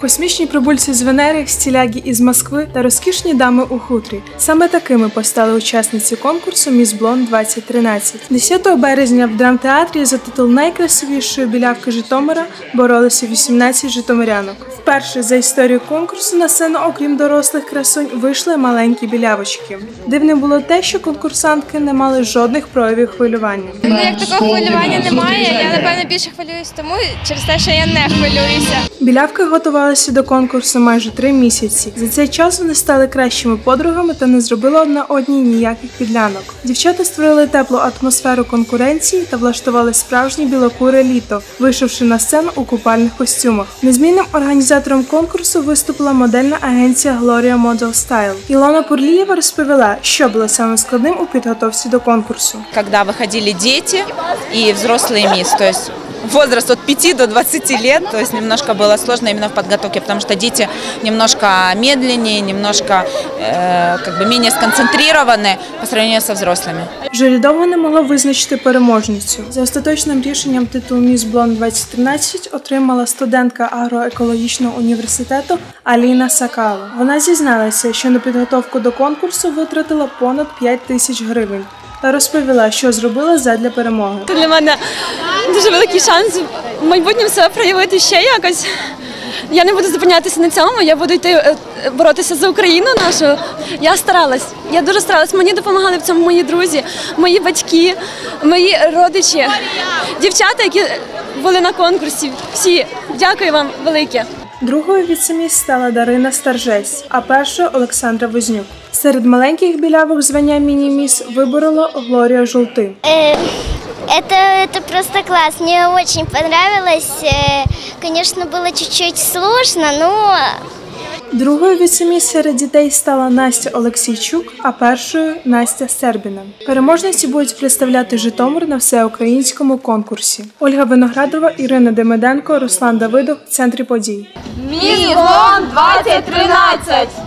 Космічні прибульці з Венери, стілягі із Москви та розкішні дами у хутрі. Саме такими постали учасниці конкурсу Міс Блон 2013 10 березня в драмтеатрі за титул найкрасивішої білявки Житомира боролися 18 житомирянок. Вперше за історію конкурсу на сцену, окрім дорослих красунь, вийшли маленькі білявочки. Дивним було те, що конкурсантки не мали жодних проявів хвилювання. Ну, як такого хвилювання немає, я напевно більше хвилююсь тому через те, що я не хвилююся. Білявки готувалися до конкурсу майже три місяці. За цей час вони стали кращими подругами та не зробили одна одній ніяких підлянок. Дівчата створили теплу атмосферу конкуренції та влаштували справжнє білокуре літо, вийшовши на сцену у купальних костюмах. Незмінним організатором конкурсу виступила модельна агенція Gloria Model Style. Ілона Пурлієва розповіла, що було саме складним у підготовці до конкурсу. Коли виходили діти і взрослі мисс. То есть возраст от 5 до 20 лет, то есть немножко было сложно именно в подготовке, потому что дети немножко медленнее, немножко э, как бы менее сконцентрированы по сравнению со взрослыми. Журі довго не могло визначити переможницю. За остаточним рішенням титул Міс Блонд 2013 отримала студентка агроекологічного університету Аліна Сакала. Вона зізналася, що на підготовку до конкурсу витратила понад 5 тисяч гривень. Та розповіла, що зробила задля перемоги. Це для мене дуже великий шанс в майбутньому себе проявити ще якось. Я не буду зупинятися на цьому, я буду йти е, боротися за Україну нашу. Я старалась, я дуже старалась. Мені допомагали в цьому мої друзі, мої батьки, мої родичі, дівчата, які були на конкурсі. Всі, дякую вам велике. Другою від самі стала Дарина Старжесть, а першою Олександра Вознюк. Серед маленьких білявок звання міні-міс виборола Глорія Жулти. Э, Это, это просто класс. Мне очень понравилось. Э, Конечно, было чуть-чуть сложно, но Другою від самі серед дітей стала Настя Олексійчук, а першою Настя Сербіна. Переможниці будуть представляти Житомир на всеукраїнському конкурсі. Ольга Виноградова, Ірина Демиденко, Руслан Давидов в центрі подій. Міс Блонд 2013!